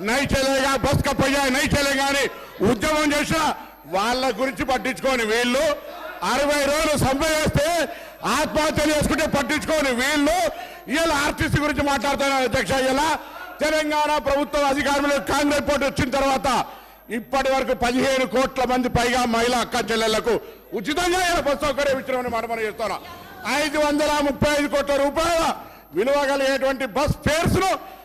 నై చెలేగా బస్ కప్పయ్యా నై చెలేగా అని ఉద్యమం చేసిన వాళ్ళ గురించి పట్టించుకోని వీళ్ళు అరవై రోజులు సమ్మె చేస్తే ఆత్మహత్యలు చేసుకుంటే పట్టించుకోని వీళ్ళు ఇలా ఆర్టీసీ గురించి మాట్లాడుతున్నారు అధ్యక్ష ఇలా తెలంగాణ ప్రభుత్వం అధికారంలో కాంగ్రెస్ పార్టీ వచ్చిన తర్వాత ఇప్పటి వరకు పదిహేను కోట్ల మంది పైగా మహిళా అక్క చెల్లెళ్ళకు ఉచితంగా ఇలా బస్ సౌకర్యం ఇచ్చినామని మనం చేస్తున్నాం ఐదు వందల ముప్పై ఐదు కోట్ల రూపాయల విలువ కలిగేటువంటి బస్ ఫేర్స్ను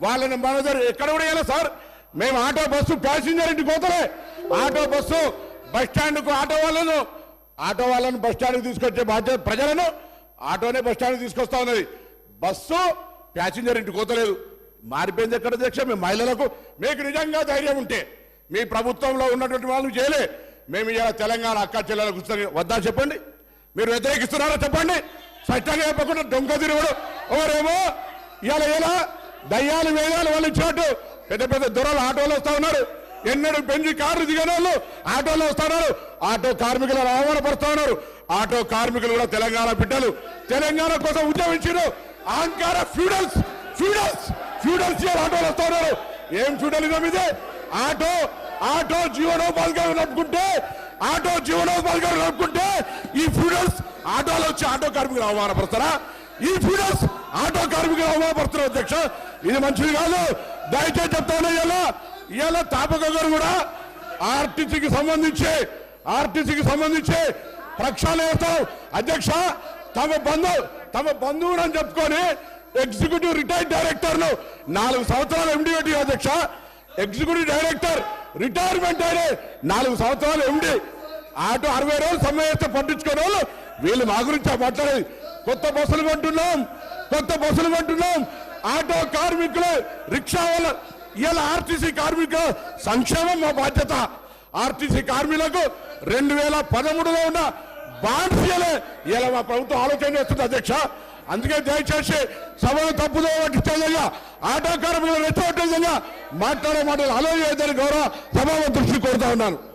వాళ్ళని మన ఎక్కడ కూడా వేయాలి సార్. మేము ఆటో బస్సు ప్యాసింజర్ ఇంటికి పోతలే. ఆటో బస్సు బస్ స్టాండ్కు ఆటో వాళ్ళను ఆటో వాళ్ళను బస్ స్టాండ్కి తీసుకొచ్చే బాధ్యత ప్రజలను ఆటోనే బస్ స్టాండ్కి తీసుకొస్తా ఉన్నది. బస్సు ప్యాసింజర్ ఇంటికి పోతలేదు. మారిపోయింది ఎక్కడ అధ్యక్ష? మీ మహిళలకు మీకు నిజంగా ధైర్యం ఉంటే మీ ప్రభుత్వంలో ఉన్నటువంటి వాళ్ళు చేయలే. మేము ఇలా తెలంగాణ అక్క చెల్లెలకు వద్దా చెప్పండి? మీరు వ్యతిరేకిస్తున్నారో చెప్పండి? స్పష్టంగా చెప్పకుండా దొంగ తిరుగుడు. ఎవరేమో? ఇవాళ ఎలా? దయ్యాలు వేదాలు వాళ్ళు ఇచ్చినట్టు. పెద్ద పెద్ద దొరలు ఆటోలో వస్తా ఉన్నారు. ఎన్నడూ పెంచి కార్లు దిగిన వాళ్ళు ఆటోలో వస్తున్నారు ఆటో కార్మికులను అవమానపరుస్తా ఉన్నారు. ఆటో కార్మికులు కూడా తెలంగాణ బిడ్డలు. తెలంగాణ కోసం ఉద్యమించారు అహంకార ఫ్యూడల్స్ ఫ్యూడల్స్ ఫ్యూడల్స్ ఆటోలు వస్తా ఉన్నారు. ఏం ఫ్యూడలిజం ఇదే? ఆటో ఆటో జీవనోపాధిగా నడుపుకుంటే ఆటో జీవనోపాధిగా నడుపుకుంటే ఈ ఫ్యూడల్స్ ఆటోలో వచ్చి ఆటో కార్మికులు అవమానపరుస్తారా? ఈ ఫ్యూడల్స్ ఆటో కార్మికులు అవమానపడుతున్నారు అధ్యక్ష. ఇది మంచిది కాదు. దయచేసి చెప్తాను ఇలా ఇవాళ తాపక గారు కూడా ఆర్టీసీకి సంబంధించి ఆర్టీసీకి సంబంధించి ప్రక్షాళన చేస్తాం. అధ్యక్ష తమ బంధు తమ బంధువుడు అని చెప్పుకొని ఎగ్జిక్యూటివ్ రిటైర్డ్ డైరెక్టర్లు నాలుగు సంవత్సరాలు ఎండి అధ్యక్ష. ఎగ్జిక్యూటివ్ డైరెక్టర్ రిటైర్మెంట్ అయిన నాలుగు సంవత్సరాలు ఎండి ఆటో అరవై రోజులు సమ్మె చేస్తే పట్టించుకునే వాళ్ళు వీళ్ళు మా గురించి మాట్లాడేది. కొత్త బస్సులు కొంటున్నాం కొత్త బస్సులు కొంటున్నాం. ఆటో కార్మికులు రిక్షా వాళ్ళ ఇవాళ ఆర్టీసీ కార్మికుల సంక్షేమం మా బాధ్యత. ఆర్టీసీ కార్మికులకు రెండు వేల పదమూడులో ఉన్న బాన్సీలే ఇలా మా ప్రభుత్వం ఆలోచన చేస్తుంది అధ్యక్ష. అందుకే దయచేసి సభను తప్పుదో పట్టించే ఆటో కార్మికులు రెచ్చగొట్టేదయ్యా. మాట్లాడే మాటలు ఆలోచన గౌరవ సభాపతి దృష్టి కోరుతా ఉన్నాను.